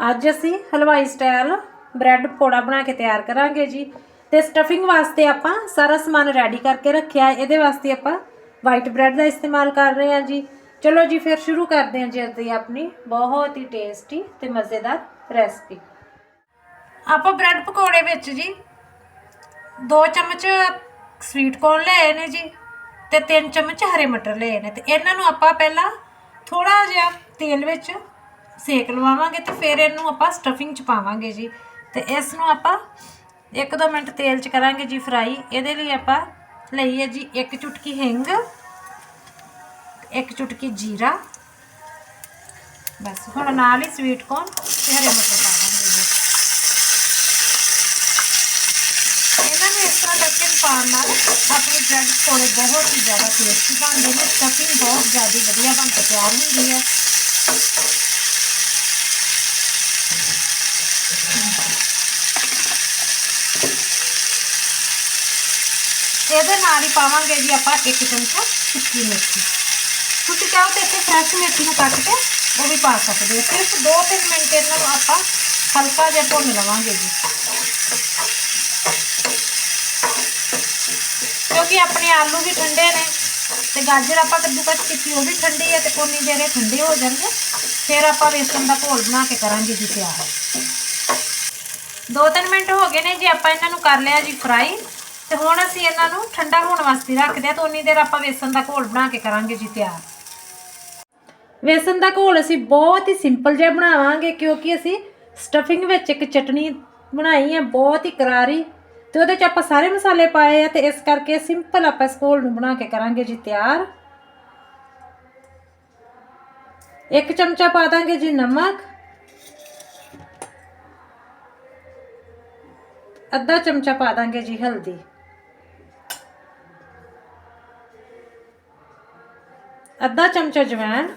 ਅੱਜ ਅਸੀਂ ਹਲਵਾਈ ਸਟਾਈਲ ਬ੍ਰੈਡ ਪਕੌੜਾ ਬਣਾ ਕੇ ਤਿਆਰ ਕਰਾਂਗੇ ਜੀ। ਤੇ ਸਟਫਿੰਗ ਵਾਸਤੇ ਆਪਾਂ ਸਾਰਾ ਸਮਾਨ ਰੈਡੀ ਕਰਕੇ ਰੱਖਿਆ ਇਹਦੇ ਵਾਸਤੇ ਆਪਾਂ ਵਾਈਟ ਬ੍ਰੈਡ ਦਾ ਇਸਤੇਮਾਲ ਕਰ ਰਹੇ ਹਾਂ ਜੀ। ਚਲੋ ਜੀ, ਫਿਰ ਸ਼ੁਰੂ ਕਰਦੇ ਹਾਂ ਜੀ ਅੱਜ ਦੀ ਆਪਣੀ ਬਹੁਤ ਹੀ ਟੇਸਟੀ ਤੇ ਮਜ਼ੇਦਾਰ ਰੈਸਪੀ ਆਪਾਂ ਬ੍ਰੈਡ ਪਕੌੜੇ ਵਿੱਚ ਜੀ 2 ਚਮਚ ਸਵੀਟ ਕੋਰਨ ਲਏ ਨੇ ਜੀ ਤੇ 3 ਚਮਚ ਹਰੇ ਮਟਰ ਲਏ ਨੇ। ਤੇ ਇਹਨਾਂ ਨੂੰ ਆਪਾਂ ਪਹਿਲਾਂ ਥੋੜਾ ਜਿਹਾ ਤੇਲ ਵਿੱਚ ਸੇਕ ਲਵਾਵਾਂਗੇ ਤੇ ਫਿਰ ਇਹਨੂੰ ਆਪਾਂ ਸਟਫਿੰਗ ਚ ਪਾਵਾਂਗੇ ਜੀ। ਤੇ ਇਸ ਨੂੰ ਆਪਾਂ 1-2 ਮਿੰਟ ਤੇਲ ਚ ਕਰਾਂਗੇ ਜੀ ਫਰਾਈ ਇਹਦੇ ਲਈ ਆਪਾਂ ਲਈ ਹੈ ਜੀ ਇੱਕ ਚੁਟਕੀ ਹਿੰਗ, ਇੱਕ ਚੁਟਕੀ ਜੀਰਾ। ਬਸ, ਹੁਣ ਨਾਲ ਹੀ ਸਵੀਟ ਕੋਰਨ ਤੇ ਹਰੇ ਮਟਰ ਪਾ ਦਾਂਗੇ ਜੀ। ਇਹਨਾਂ ਨੂੰ ਇਸ ਤਰ੍ਹਾਂ ਕਰਕੇ ਪਾਉਣ ਨਾਲ ਆਪਣੇ ਬ੍ਰੈਡ ਪਕੌੜੇ ਬਹੁਤ ਹੀ ਜ਼ਿਆਦਾ ਟੇਸਟੀ ਬਣਦੇ ਨੇ। ਸਟਫਿੰਗ ਬਹੁਤ ਜ਼ਿਆਦਾ ਵਧੀਆ ਬਣ ਕੇ ਤਿਆਰ ਹੁੰਦੀ ਹੈ। ਇਹਦੇ ਨਾਲ ਹੀ ਪਾਵਾਂਗੇ ਜੀ ਆਪਾਂ ਇੱਕ ਚਮਚਾ ਸੁੱਕੀ ਮੇਥੀ। ਤੁਸੀਂ ਚਾਹੋ ਤਾਂ ਇੱਥੇ ਫਰੈਸ਼ ਮੇਥੀ ਨੂੰ ਕੱਟ ਕੇ ਉਹ ਵੀ ਪਾ ਸਕਦੇ ਹੋ। ਸਿਰਫ 2-3 ਮਿੰਟ ਇਹਨਾਂ ਨੂੰ ਆਪਾਂ ਹਲਕਾ ਜਿਹਾ ਭੁੰਨ ਲਵਾਂਗੇ ਜੀ। ਕਿਉਂਕਿ ਆਪਣੇ ਆਲੂ ਵੀ ਠੰਡੇ ਨੇ ਤੇ ਗਾਜਰ ਆਪਾਂ ਕੱਦੂਕਸ ਕੀਤੀ ਉਹ ਵੀ ਠੰਡੀ ਹੈ ਤੇ ਉਨੀ ਜਿਹੜੇ ਠੰਡੇ ਹੋ ਜਾਣਗੇ, ਫਿਰ ਆਪਾਂ ਵੇਸਣ ਦਾ ਘੋਲ ਬਣਾ ਕੇ ਕਰਾਂਗੇ ਜੀ ਤਿਆਰ। ਦੋ ਤਿੰਨ ਮਿੰਟ ਹੋ ਗਏ ਨੇ ਜੀ, ਆਪਾਂ ਇਹਨਾਂ ਨੂੰ ਕਰ ਲਿਆ ਜੀ ਫਰਾਈ ਤੇ ਹੁਣ ਅਸੀਂ ਇਹਨਾਂ ਨੂੰ ਠੰਡਾ ਹੋਣ ਵਾਸਤੇ ਰੱਖਦੇ ਆ ਤੇ ਉਨੀ ਦੇਰ ਆਪਾਂ ਵੇਸਣ ਦਾ ਘੋਲ ਬਣਾ ਕੇ ਕਰਾਂਗੇ ਜੀ ਤਿਆਰ। ਵੇਸਣ ਦਾ ਘੋਲ ਅਸੀਂ ਬਹੁਤ ਹੀ ਸਿੰਪਲ ਜਿਹਾ ਬਣਾਵਾਂਗੇ ਕਿਉਂਕਿ ਅਸੀਂ ਸਟਫਿੰਗ ਵਿੱਚ ਇੱਕ ਚਟਨੀ ਬਣਾਈ ਹੈ, ਬਹੁਤ ਹੀ ਕਰਾਰੀ ਤੇ ਉਹਦੇ ਚ ਆਪਾਂ ਸਾਰੇ ਮਸਾਲੇ ਪਾਏ ਆ ਤੇ ਇਸ ਕਰਕੇ ਸਿੰਪਲ ਆਪਾਂ ਇਸ ਘੋਲ ਨੂੰ ਬਣਾ ਕੇ ਕਰਾਂਗੇ ਜੀ ਤਿਆਰ। ਇੱਕ ਚਮਚਾ ਪਾ ਦਾਂਗੇ ਜੀ ਨਮਕ, ਅੱਧਾ ਚਮਚਾ ਪਾ ਦਾਂਗੇ ਜੀ ਹਲਦੀ। ਅੱਧਾ ਚਮਚਾ ਜਵੈਣ।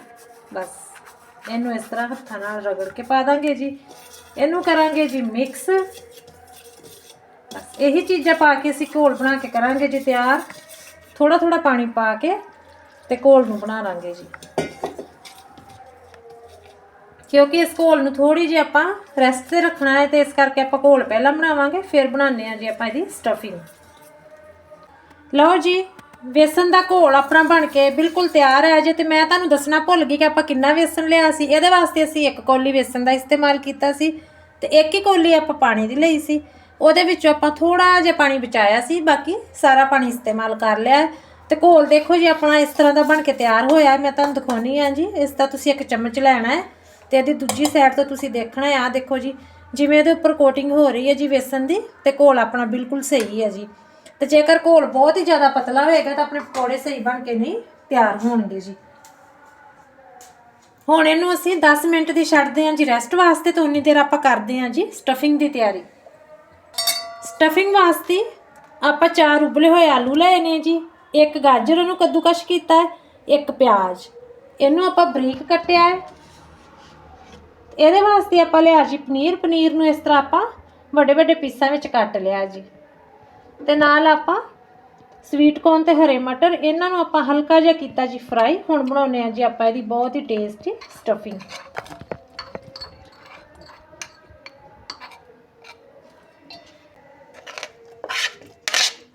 ਬਸ। ਇਹਨੂੰ ਇਸ ਤਰ੍ਹਾਂ ਹੱਥਾਂ ਨਾਲ ਰਗੜ ਕੇ ਪਾ ਦਾਂਗੇ ਜੀ। ਇਹਨੂੰ ਕਰਾਂਗੇ ਜੀ ਮਿਕਸ ਬਸ ਇਹੀ ਚੀਜ਼ਾਂ ਪਾ ਕੇ ਅਸੀਂ ਘੋਲ ਬਣਾ ਕੇ ਕਰਾਂਗੇ ਜੀ ਤਿਆਰ। ਥੋੜਾ ਥੋੜਾ ਪਾਣੀ ਪਾ ਕੇ ਤੇ ਘੋਲ ਨੂੰ ਬਣਾ ਲਾਂਗੇ ਜੀ। ਕਿਉਂਕਿ ਇਸ ਘੋਲ ਨੂੰ ਥੋੜੀ ਜਿਹੀ ਆਪਾਂ ਰੈਸਟ ਤੇ ਰੱਖਣਾ ਹੈ ਤੇ ਇਸ ਕਰਕੇ ਆਪਾਂ ਘੋਲ ਪਹਿਲਾਂ ਬਣਾਵਾਂਗੇ ਫਿਰ ਬਣਾਉਂਦੇ ਆ ਜੀ ਆਪਾਂ ਇਹਦੀ ਸਟਫਿੰਗ ਲਓ ਜੀ ਵੇਸਣ ਦਾ ਘੋਲ ਆਪਣਾ ਬਣ ਕੇ ਬਿਲਕੁਲ ਤਿਆਰ ਹੈ ਜੇ ਤੇ ਮੈਂ ਤੁਹਾਨੂੰ ਦੱਸਣਾ ਭੁੱਲ ਗਈ ਕਿ ਆਪਾਂ ਕਿੰਨਾ ਵੇਸਣ ਲਿਆ ਸੀ। ਇਹਦੇ ਵਾਸਤੇ ਅਸੀਂ ਇੱਕ ਕੌਲੀ ਵੇਸਣ ਦਾ ਇਸਤੇਮਾਲ ਕੀਤਾ ਸੀ ਤੇ ਇੱਕ ਹੀ ਕੌਲੀ ਆਪਾਂ ਪਾਣੀ ਦੀ ਲਈ ਸੀ। ਉਹਦੇ ਵਿੱਚੋਂ ਆਪਾਂ ਥੋੜਾ ਜਿਹਾ ਪਾਣੀ ਬਚਾਇਆ ਸੀ, ਬਾਕੀ ਸਾਰਾ ਪਾਣੀ ਇਸਤੇਮਾਲ ਕਰ ਲਿਆ ਹੈ। ਤੇ ਘੋਲ ਦੇਖੋ ਜੀ, ਆਪਣਾ ਇਸ ਤਰ੍ਹਾਂ ਦਾ ਬਣ ਕੇ ਤਿਆਰ ਹੋਇਆ ਮੈਂ ਤੁਹਾਨੂੰ ਦਿਖਾਉਣੀ ਆ ਜੀ, ਇਸ ਦਾ ਤੁਸੀਂ ਇੱਕ ਚਮਚ ਲੈਣਾ ਹੈ ਤੇ ਇਹਦੀ ਦੂਜੀ ਸਾਈਡ ਤੋਂ ਤੁਸੀਂ ਦੇਖਣਾ ਹੈ। ਆ ਦੇਖੋ ਜੀ, ਜਿਵੇਂ ਇਹਦੇ ਉੱਪਰ ਕੋਟਿੰਗ ਹੋ ਰਹੀ ਹੈ ਜੀ ਵੇਸਣ ਦੀ ਤੇ ਘੋਲ ਆਪਣਾ ਬਿਲਕੁਲ ਸਹੀ ਹੈ ਜੀ। ਤੇ ਜੇਕਰ ਘੋਲ ਬਹੁਤ ਹੀ ਜ਼ਿਆਦਾ ਪਤਲਾ ਹੋਏਗਾ ਤਾਂ ਆਪਣੇ ਪਕੌੜੇ ਸਹੀ ਬਣ ਕੇ ਨਹੀਂ ਤਿਆਰ ਹੋਣਗੇ ਜੀ। ਹੁਣ ਇਹਨੂੰ ਅਸੀਂ 10 ਮਿੰਟ ਦੀ ਛੱਡਦੇ ਹਾਂ ਜੀ ਰੈਸਟ ਵਾਸਤੇ ਤਾਂ ਉਨੀ ਦੇਰ ਆਪਾਂ ਕਰਦੇ ਹਾਂ ਜੀ ਸਟਫਿੰਗ ਦੀ ਤਿਆਰੀ। ਸਟਫਿੰਗ ਵਾਸਤੇ ਆਪਾਂ ਚਾਰ ਉਬਲੇ ਹੋਏ ਆਲੂ ਲਏ ਨੇ ਜੀ, ਇੱਕ ਗਾਜਰ ਨੂੰ ਕੱਦੂਕਸ਼ ਕੀਤਾ ਹੈ, ਇੱਕ ਪਿਆਜ਼। ਇਹਨੂੰ ਆਪਾਂ ਬਰੀਕ ਕੱਟਿਆ ਹੈ। ਇਹਦੇ ਵਾਸਤੇ ਆਪਾਂ ਲਿਆ ਜੀ ਪਨੀਰ ਪਨੀਰ ਨੂੰ ਇਸ ਤਰ੍ਹਾਂ ਆਪਾਂ ਵੱਡੇ ਵੱਡੇ ਪੀਸਾਂ ਵਿੱਚ ਕੱਟ ਲਿਆ ਜੀ। ਤੇ ਨਾਲ ਆਪਾਂ ਸਵੀਟ ਕੋਰਨ ਤੇ ਹਰੇ ਮਟਰ, ਇਹਨਾਂ ਨੂੰ ਆਪਾਂ ਹਲਕਾ ਜਿਹਾ ਕੀਤਾ ਜੀ ਫਰਾਈ ਹੁਣ ਬਣਾਉਨੇ ਆ ਜੀ ਆਪਾਂ ਇਹਦੀ ਬਹੁਤ ਹੀ ਟੇਸਟੀ ਸਟਫਿੰਗ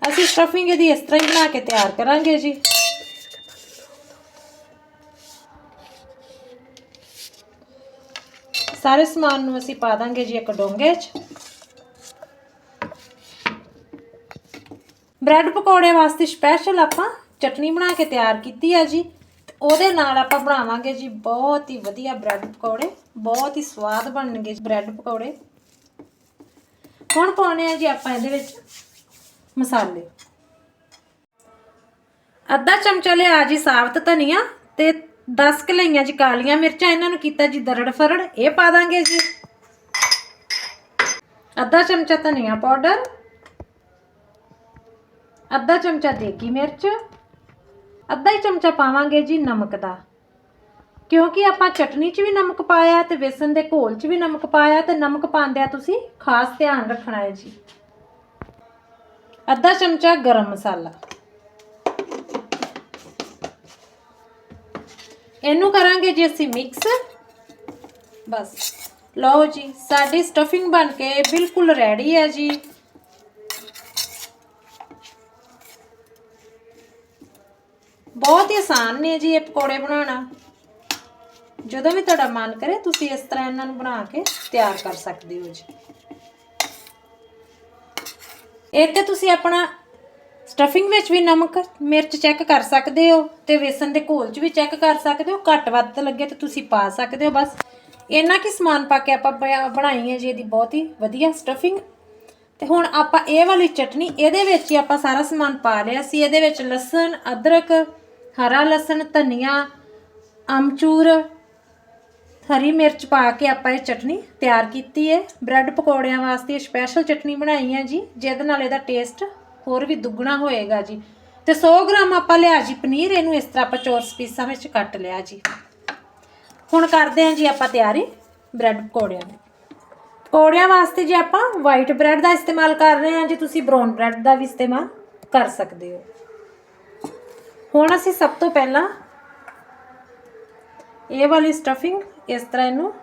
ਅਸੀਂ ਸਟਫਿੰਗ ਇਹਦੀ ਇਸ ਤਰ੍ਹਾਂ ਹੀ ਬਣਾ ਕੇ ਤਿਆਰ ਕਰਾਂਗੇ ਜੀ। ਸਾਰੇ ਸਮਾਨ ਨੂੰ ਅਸੀਂ ਪਾ ਦਾਂਗੇ ਜੀ ਇੱਕ ਡੋਂਗੇ 'ਚ। ਬ੍ਰੈਡ ਪਕੌੜੇ ਵਾਸਤੇ ਸਪੈਸ਼ਲ ਆਪਾਂ ਚਟਨੀ ਬਣਾ ਕੇ ਤਿਆਰ ਕੀਤੀ ਆ ਜੀ। ਉਹਦੇ ਨਾਲ ਆਪਾਂ ਬਣਾਵਾਂਗੇ ਜੀ ਬਹੁਤ ਹੀ ਵਧੀਆ ਬ੍ਰੈਡ ਪਕੌੜੇ। ਬਹੁਤ ਹੀ ਸਵਾਦ ਬਣਨਗੇ ਜੀ ਬ੍ਰੈਡ ਪਕੌੜੇ। ਹੁਣ ਪਾਉਣੇ ਆ ਜੀ ਆਪਾਂ ਇਹਦੇ ਵਿੱਚ ਮਸਾਲੇ। ਅੱਧਾ ਚਮਚਾ ਲਿਆ ਜੀ ਸਾਬਤ ਧਨੀਆ ਤੇ 10 ਲਈਆਂ ਜੀ ਕਾਲੀਆਂ ਮਿਰਚਾਂ। ਇਹਨਾਂ ਨੂੰ ਕੀਤਾ ਜੀ ਦਰੜ ਫਰੜ। ਇਹ ਪਾ ਦਾਂਗੇ ਜੀ। ਅੱਧਾ ਚਮਚਾ ਧਨੀਆ ਪਾਊਡਰ। ਅੱਧਾ ਚਮਚਾ ਦੇਗੀ ਮਿਰਚ, ਅੱਧਾ ਹੀ ਚਮਚਾ ਪਾਵਾਂਗੇ ਜੀ ਨਮਕ ਦਾ। ਕਿਉਂਕਿ ਆਪਾਂ ਚਟਨੀ 'ਚ ਵੀ ਨਮਕ ਪਾਇਆ ਤੇ ਵੇਸਣ ਦੇ ਘੋਲ 'ਚ ਵੀ ਨਮਕ ਪਾਇਆ ਤੇ ਨਮਕ ਪਾਉਂਦਿਆਂ ਤੁਸੀਂ ਖਾਸ ਧਿਆਨ ਰੱਖਣਾ ਹੈ ਜੀ। ਅੱਧਾ ਚਮਚਾ ਗਰਮ ਮਸਾਲਾ। ਇਹਨੂੰ ਕਰਾਂਗੇ ਜੀ ਅਸੀਂ ਮਿਕਸ। ਬਸ। ਲਓ ਜੀ, ਸਾਡੀ ਸਟਫਿੰਗ ਬਣ ਕੇ ਬਿਲਕੁਲ ਰੈਡੀ ਹੈ ਜੀ। ਬਹੁਤ ਹੀ ਆਸਾਨ ਨੇ ਜੀ ਇਹ ਪਕੌੜੇ ਬਣਾਉਣਾ। ਜਦੋਂ ਵੀ ਤੁਹਾਡਾ ਮਨ ਕਰੇ, ਤੁਸੀਂ ਇਸ ਤਰ੍ਹਾਂ ਇਹਨਾਂ ਨੂੰ ਬਣਾ ਕੇ ਤਿਆਰ ਕਰ ਸਕਦੇ ਹੋ ਜੀ। ਇਹ ਤੇ ਤੁਸੀਂ ਆਪਣਾ ਸਟਫਿੰਗ ਵਿੱਚ ਵੀ ਨਮਕ, ਮਿਰਚ ਚੈੱਕ ਕਰ ਸਕਦੇ ਹੋ ਤੇ ਵੇਸਣ ਦੇ ਘੋਲ 'ਚ ਵੀ ਚੈੱਕ ਕਰ ਸਕਦੇ ਹੋ। ਘੱਟ ਵੱਧ ਲੱਗੇ ਤਾਂ ਤੁਸੀਂ ਪਾ ਸਕਦੇ ਹੋ ਬਸ। ਇੰਨਾ ਕੀ ਸਮਾਨ ਪਾ ਕੇ ਆਪਾਂ ਬ- ਬਣਾਈ ਹੈ ਜੀ ਇਹਦੀ ਬਹੁਤ ਹੀ ਵਧੀਆ ਸਟਫਿੰਗ ਤੇ ਹੁਣ ਆਪਾਂ ਇਹ ਵਾਲੀ ਚਟਨੀ, ਇਹਦੇ ਵਿੱਚ ਹੀ ਆਪਾਂ ਸਾਰਾ ਸਮਾਨ ਪਾ ਲਿਆ ਸੀ। ਇਹਦੇ ਵਿੱਚ ਲਸਣ, ਅਦਰਕ ਹਰਾ ਲਸਣ, ਧਨੀਆ, ਅਮਚੂਰ, ਹਰੀ ਮਿਰਚ ਪਾ ਕੇ ਆਪਾਂ ਇਹ ਚਟਨੀ ਤਿਆਰ ਕੀਤੀ ਹੈ ਬ੍ਰੈਡ ਪਕੌੜਿਆਂ ਵਾਸਤੇ ਸਪੈਸ਼ਲ ਚਟਨੀ ਬਣਾਈ ਹੈ ਜੀ, ਜਿਹਦੇ ਨਾਲ ਇਹਦਾ ਟੇਸਟ ਹੋਰ ਵੀ ਦੁੱਗਣਾ ਹੋਏਗਾ ਜੀ। ਤੇ 100 ਗ੍ਰਾਮ ਆਪਾਂ ਲਿਆ ਜੀ ਪਨੀਰ, ਇਹਨੂੰ ਇਸ ਤਰ੍ਹਾਂ ਆਪਾਂ ਚੌਰਸ ਪੀਸਾਂ ਵਿੱਚ ਕੱਟ ਲਿਆ ਜੀ। ਹੁਣ ਕਰਦੇ ਹਾਂ ਜੀ ਆਪਾਂ ਤਿਆਰੀ ਬ੍ਰੈਡ ਪਕੌੜਿਆਂ ਦੀ। ਪਕੌੜਿਆਂ ਵਾਸਤੇ ਜੀ ਆਪਾਂ ਵਾਈਟ ਬ੍ਰੈਡ ਦਾ ਇਸਤੇਮਾਲ ਕਰ ਰਹੇ ਹਾਂ ਜੀ, ਤੁਸੀਂ ਬ੍ਰਾਊਨ ਬ੍ਰੈਡ ਦਾ ਵੀ ਇਸਤੇਮਾਲ ਕਰ ਸਕਦੇ ਹੋ। ਹੁਣ ਅਸੀਂ ਸਭ ਤੋਂ ਪਹਿਲਾਂ ਇਹ ਵਾਲੀ ਸਟਫਿੰਗ ਇਸ ਤਰ੍ਹਾਂ ਇਹਨੂੰ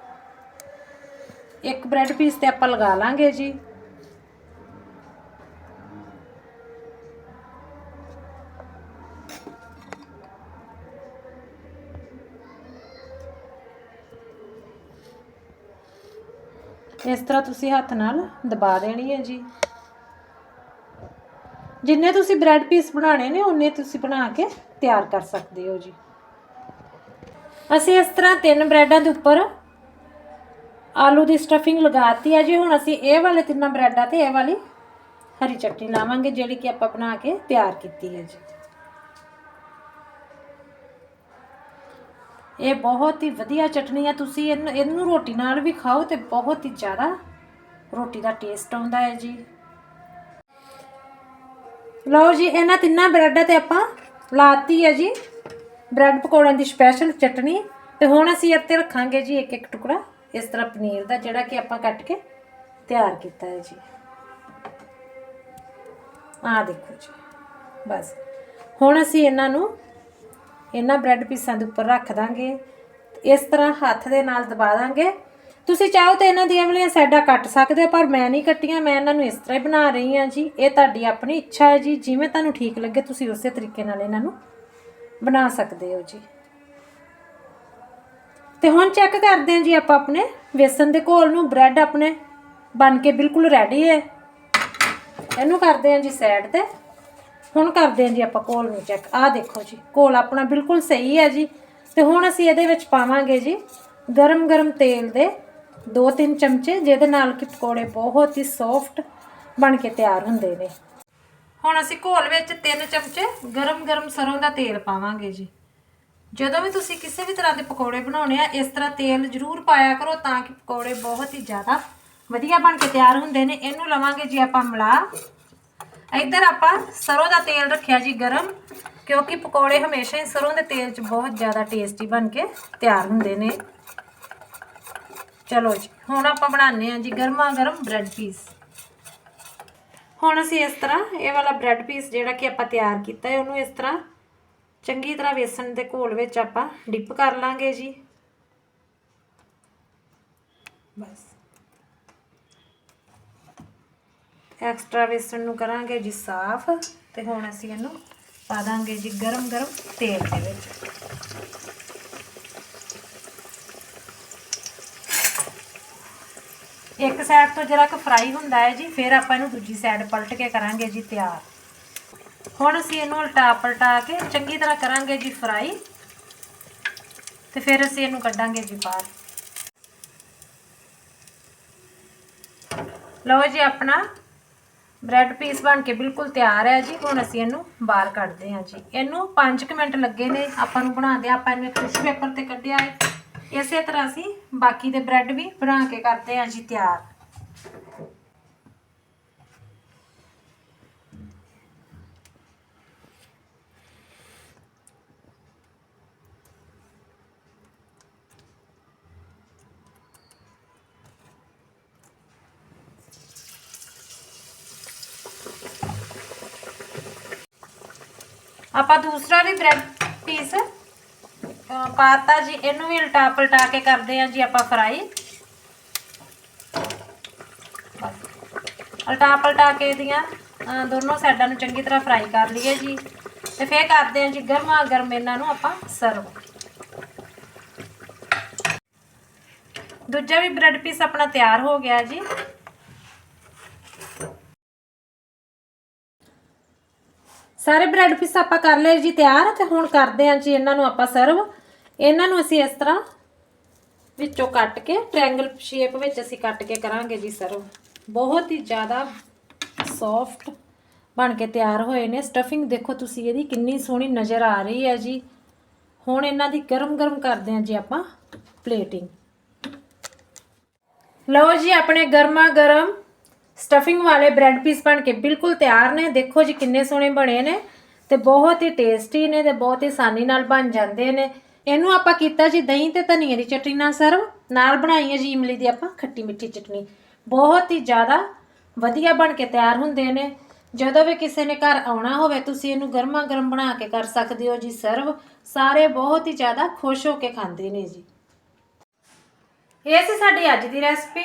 ਇੱਕ ਬ੍ਰੈਡ ਪੀਸ ਤੇ ਆਪਾਂ ਲਗਾ ਲਾਂਗੇ ਜੀ। ਇਸ ਤਰ੍ਹਾਂ ਤੁਸੀਂ ਹੱਥ ਨਾਲ ਦਬਾ ਦੇਣੀ ਹੈ ਜੀ। ਜਿੰਨੇ ਤੁਸੀਂ ਬ੍ਰੈਡ ਪੀਸ ਬਣਾਉਣੇ ਨੇ ਉਨੇ ਤੁਸੀਂ ਬਣਾ ਕੇ ਤਿਆਰ ਕਰ ਸਕਦੇ ਹੋ ਜੀ। ਅਸੀਂ ਇਸ ਤਰ੍ਹਾਂ ਤਿੰਨ ਬ੍ਰੈਡਾਂ ਦੇ ਉੱਪਰ ਆਲੂ ਦੀ ਸਟਫਿੰਗ ਲਗਾਤੀ ਹੈ ਜੀ। ਹੁਣ ਅਸੀਂ ਇਹ ਵਾਲੇ ਤਿੰਨਾਂ ਬ੍ਰੈਡਾਂ ਤੇ ਇਹ ਵਾਲੀ ਹਰੀ ਚਟਨੀ ਲਾਵਾਂਗੇ, ਜਿਹੜੀ ਕਿ ਆਪਾਂ ਬਣਾ ਕੇ ਤਿਆਰ ਕੀਤੀ ਹੈ ਜੀ। ਇਹ ਬਹੁਤ ਹੀ ਵਧੀਆ ਚਟਨੀ ਹੈ। ਤੁਸੀਂ ਇਹਨੂੰ ਇਹਨੂੰ ਰੋਟੀ ਨਾਲ ਵੀ ਖਾਓ ਤੇ ਬਹੁਤ ਹੀ ਜ਼ਿਆਦਾ ਰੋਟੀ ਦਾ ਟੇਸਟ ਆਉਂਦਾ ਹੈ ਜੀ। ਲਓ ਜੀ, ਇਹਨਾਂ ਤਿੰਨਾਂ ਬ੍ਰੈਡਾਂ ਤੇ ਆਪਾਂ ਲਾਤੀ ਹੈ ਜੀ ਬ੍ਰੈਡ ਪਕੌੜਿਆਂ ਦੀ ਸਪੈਸ਼ਲ ਚਟਨੀ। ਤੇ ਹੁਣ ਅਸੀਂ ਇੱਥੇ ਰੱਖਾਂਗੇ ਜੀ ਇੱਕ ਇੱਕ ਟੁਕੜਾ, ਇਸ ਤਰ੍ਹਾਂ ਪਨੀਰ ਦਾ ਜਿਹੜਾ ਕਿ ਆਪਾਂ ਕੱਟ ਕੇ ਤਿਆਰ ਕੀਤਾ ਹੈ ਜੀ। ਆਹ ਦੇਖੋ ਜੀ, ਬਸ। ਹੁਣ ਅਸੀਂ ਇਹਨਾਂ ਨੂੰ, ਇਹਨਾਂ ਬ੍ਰੈਡ ਪੀਸਾਂ ਦੇ ਉੱਪਰ ਰੱਖ ਦਾਂਗੇ। ਇਸ ਤਰ੍ਹਾਂ ਹੱਥ ਦੇ ਨਾਲ ਦਬਾ ਦਾਂਗੇ। ਤੁਸੀਂ ਚਾਹੋ ਤਾਂ ਇਹਨਾਂ ਦੀਆਂ ਵਾਲੀਆਂ ਸਾਈਡਾਂ ਕੱਟ ਸਕਦੇ ਹੋ, ਪਰ ਮੈਂ ਨਹੀਂ ਕੱਟੀਆਂ, ਮੈਂ ਇਹਨਾਂ ਨੂੰ ਇਸ ਤਰ੍ਹਾਂ ਹੀ ਬਣਾ ਰਹੀ ਹਾਂ ਜੀ। ਇਹ ਤੁਹਾਡੀ ਆਪਣੀ ਇੱਛਾ ਹੈ ਜੀ, ਜਿਵੇਂ ਤੁਹਾਨੂੰ ਠੀਕ ਲੱਗੇ, ਤੁਸੀਂ ਉਸੇ ਤਰੀਕੇ ਨਾਲ ਇਹਨਾਂ ਨੂੰ ਬਣਾ ਸਕਦੇ ਹੋ ਜੀ। ਤੇ ਹੁਣ ਚੈੱਕ ਕਰਦੇ ਹਾਂ ਜੀ ਆਪਾਂ ਆਪਣੇ ਵੇਸਣ ਦੇ ਘੋਲ ਨੂੰ। ਬ੍ਰੈਡ ਆਪਣੇ ਬਣ ਕੇ ਬਿਲਕੁਲ ਰੈਡੀ ਹੈ। ਇਹਨੂੰ ਕਰਦੇ ਹਾਂ ਜੀ ਸਾਈਡ ਤੇ। ਹੁਣ ਕਰਦੇ ਹਾਂ ਜੀ ਆਪਾਂ ਘੋਲ ਨੂੰ ਚੈੱਕ ਆਹ ਦੇਖੋ ਜੀ, ਘੋਲ ਆਪਣਾ ਬਿਲਕੁਲ ਸਹੀ ਹੈ ਜੀ। ਤੇ ਹੁਣ ਅਸੀਂ ਇਹਦੇ ਵਿੱਚ ਪਾਵਾਂਗੇ ਜੀ ਗਰਮ ਗਰਮ ਤੇਲ ਦੇ 2-3 ਚਮਚੇ, ਜਿਹਦੇ ਨਾਲ ਕਿ ਪਕੌੜੇ ਬਹੁਤ ਹੀ ਸੌਫਟ ਬਣ ਕੇ ਤਿਆਰ ਹੁੰਦੇ ਨੇ। ਹੁਣ ਅਸੀਂ ਘੋਲ ਵਿੱਚ 3 ਚਮਚੇ ਗਰਮ ਗਰਮ ਸਰੋਂ ਦਾ ਤੇਲ ਪਾਵਾਂਗੇ ਜੀ। ਜਦੋਂ ਵੀ ਤੁਸੀਂ ਕਿਸੇ ਵੀ ਤਰ੍ਹਾਂ ਦੇ ਪਕੌੜੇ ਬਣਾਉਣੇ ਆ, ਇਸ ਤਰ੍ਹਾਂ ਤੇਲ ਜ਼ਰੂਰ ਪਾਇਆ ਕਰੋ ਤਾਂ ਕਿ ਪਕੌੜੇ ਬਹੁਤ ਹੀ ਜ਼ਿਆਦਾ ਵਧੀਆ ਬਣ ਕੇ ਤਿਆਰ ਹੁੰਦੇ ਨੇ। ਇਹਨੂੰ ਲਵਾਂਗੇ ਜੀ ਆਪਾਂ ਮਿਲਾ। ਇੱਧਰ ਆਪਾਂ ਸਰੋਂ ਦਾ ਤੇਲ ਰੱਖਿਆ ਜੀ ਗਰਮ, ਕਿਉਂਕਿ ਪਕੌੜੇ ਹਮੇਸ਼ਾ ਹੀ ਸਰੋਂ ਦੇ ਤੇਲ 'ਚ ਬਹੁਤ ਜ਼ਿਆਦਾ ਟੇਸਟੀ ਬਣ ਕੇ ਤਿਆਰ ਹੁੰਦੇ ਨੇ। ਚਲੋ ਜੀ, ਹੁਣ ਆਪਾਂ ਬਣਾਉਂਦੇ ਹਾਂ ਜੀ ਗਰਮਾ ਗਰਮ ਬ੍ਰੈਡ ਪੀਸ ਹੁਣ ਅਸੀਂ ਇਸ ਤਰ੍ਹਾਂ, ਇਹ ਵਾਲਾ ਬ੍ਰੈਡ ਪੀਸ ਜਿਹੜਾ ਕਿ ਆਪਾਂ ਤਿਆਰ ਕੀਤਾ ਹੈ, ਉਹਨੂੰ ਇਸ ਤਰ੍ਹਾਂ ਚੰਗੀ ਤਰ੍ਹਾਂ ਵੇਸਣ ਦੇ ਘੋਲ ਵਿੱਚ ਆਪਾਂ ਡਿਪ ਕਰ ਲਾਂਗੇ ਜੀ। ਬਸ। ਐਕਸਟਰਾ ਵੇਸਣ ਨੂੰ ਕਰਾਂਗੇ ਜੀ ਸਾਫ਼, ਤੇ ਹੁਣ ਅਸੀਂ ਇਹਨੂੰ ਪਾ ਦਾਂਗੇ ਜੀ ਗਰਮ ਗਰਮ ਤੇਲ ਦੇ ਵਿੱਚ। ਇੱਕ ਸਾਈਡ ਤੋਂ ਜਰਾ ਕੁ ਫਰਾਈ ਹੁੰਦਾ ਹੈ ਜੀ, ਫਿਰ ਆਪਾਂ ਇਹਨੂੰ ਦੂਜੀ ਸਾਈਡ ਪਲਟ ਕੇ ਕਰਾਂਗੇ ਜੀ ਤਿਆਰ। ਹੁਣ ਅਸੀਂ ਇਹਨੂੰ ਉਲਟਾ ਪਲਟਾ ਕੇ ਚੰਗੀ ਤਰ੍ਹਾਂ ਕਰਾਂਗੇ ਜੀ ਫਰਾਈ ਤੇ ਫਿਰ ਅਸੀਂ ਇਹਨੂੰ ਕੱਢਾਂਗੇ ਜੀ ਬਾਹਰ। ਲਓ ਜੀ ਆਪਣਾ ਬ੍ਰੈਡ ਪੀਸ ਬਣ ਕੇ ਬਿਲਕੁਲ ਤਿਆਰ ਹੈ ਜੀ, ਹੁਣ ਅਸੀਂ ਇਹਨੂੰ ਬਾਹਰ ਕੱਢਦੇ ਹਾਂ ਜੀ। ਇਹਨੂੰ 5 ਮਿੰਟ ਲੱਗੇ ਨੇ, ਆਪਾਂ ਨੂੰ ਬਣਾਉਂਦੇ ਆਪਾਂ ਇਹਨੂੰ ਇੱਕ ਟਿਸ਼ੂ ਪੇਪਰ ਤੇ ਕੱਢਿਆ ਹੈ। ਇਸੇ ਤਰ੍ਹਾਂ ਅਸੀਂ ਬਾਕੀ ਦੇ ਬ੍ਰੈਡ ਵੀ ਬਣਾ ਕੇ ਕਰਦੇ ਹਾਂ ਜੀ ਤਿਆਰ। ਆਪਾਂ ਦੂਸਰਾ ਵੀ ਬ੍ਰੈਡ ਪੀਸ ਪਾਤਾ ਜੀ, ਇਹਨੂੰ ਵੀ ਉਲਟਾ ਪਲਟਾ ਕੇ ਕਰਦੇ ਆ ਜੀ ਆਪਾਂ ਫਰਾਈ। ਉਲਟਾ ਪਲਟਾ ਕੇ ਦੀਆਂ ਦੋਨੋਂ ਸਾਈਡਾਂ ਨੂੰ ਚੰਗੀ ਤਰ੍ਹਾਂ ਫਰਾਈ ਕਰ ਲਈਏ ਜੀ। ਤੇ ਫੇਰ ਕਰਦੇ ਆ ਜੀ ਗਰਮਾ ਗਰਮ ਇਹਨਾਂ ਨੂੰ ਆਪਾਂ ਸਰਵ। ਦੂਜਾ ਵੀ ਬ੍ਰੈਡ ਪੀਸ ਆਪਣਾ ਤਿਆਰ ਹੋ ਗਿਆ ਜੀ। ਸਾਰੇ ਬ੍ਰੈਡ ਪੀਸ ਆਪਾਂ ਕਰ ਲਏ ਜੀ ਤਿਆਰ, ਤੇ ਹੁਣ ਕਰਦੇ ਆ ਜੀ ਇਹਨਾਂ ਨੂੰ ਆਪਾਂ ਸਰਵ। ਇਹਨਾਂ ਨੂੰ ਅਸੀਂ ਇਸ ਤਰ੍ਹਾਂ ਵਿੱਚੋਂ ਕੱਟ ਕੇ ਟ੍ਰਾਇੰਗਲ ਸ਼ੇਪ ਵਿੱਚ ਅਸੀਂ ਕੱਟ ਕੇ ਕਰਾਂਗੇ ਜੀ ਸਰਵ ਬਹੁਤ ਹੀ ਜ਼ਿਆਦਾ ਸੌਫਟ ਬਣ ਕੇ ਤਿਆਰ ਹੋਏ ਨੇ। ਸਟਫਿੰਗ ਦੇਖੋ ਤੁਸੀਂ ਇਹਦੀ ਕਿੰਨੀ ਸੋਹਣੀ ਨਜ਼ਰ ਆ ਰਹੀ ਹੈ ਜੀ। ਹੁਣ ਇਹਨਾਂ ਦੀ ਗਰਮ ਗਰਮ ਕਰਦੇ ਹਾਂ ਜੀ ਆਪਾਂ ਪਲੇਟਿੰਗ ਲਓ ਜੀ ਆਪਣੇ ਗਰਮਾ ਗਰਮ ਸਟਫਿੰਗ ਵਾਲੇ ਬ੍ਰੈਡ ਪੀਸ ਬਣ ਕੇ ਬਿਲਕੁਲ ਤਿਆਰ ਨੇ। ਦੇਖੋ ਜੀ ਕਿੰਨੇ ਸੋਹਣੇ ਬਣੇ ਨੇ ਤੇ ਬਹੁਤ ਹੀ ਟੇਸਟੀ ਨੇ ਤੇ ਬਹੁਤ ਹੀ ਆਸਾਨੀ ਨਾਲ ਬਣ ਜਾਂਦੇ ਨੇ। ਇਹਨੂੰ ਆਪਾਂ ਕੀਤਾ ਜੀ ਦਹੀਂ ਤੇ ਧਨੀਏ ਦੀ ਚਟਨੀ ਨਾਲ ਸਰਵ, ਨਾਲ ਬਣਾਈ ਹੈ ਜੀ ਇਮਲੀ ਦੀ ਆਪਾਂ ਖੱਟੀ ਮਿੱਠੀ ਚਟਨੀ। ਬਹੁਤ ਹੀ ਜ਼ਿਆਦਾ ਵਧੀਆ ਬਣ ਕੇ ਤਿਆਰ ਹੁੰਦੇ ਨੇ। ਜਦੋਂ ਵੀ ਕਿਸੇ ਨੇ ਘਰ ਆਉਣਾ ਹੋਵੇ, ਤੁਸੀਂ ਇਹਨੂੰ ਗਰਮਾ ਗਰਮ ਬਣਾ ਕੇ ਕਰ ਸਕਦੇ ਹੋ ਜੀ ਸਰਵ। ਸਾਰੇ ਬਹੁਤ ਹੀ ਜ਼ਿਆਦਾ ਖੁਸ਼ ਹੋ ਕੇ ਖਾਂਦੇ ਨੇ ਜੀ। ਇਹ ਸੀ ਸਾਡੀ ਅੱਜ ਦੀ ਰੈਸਪੀ।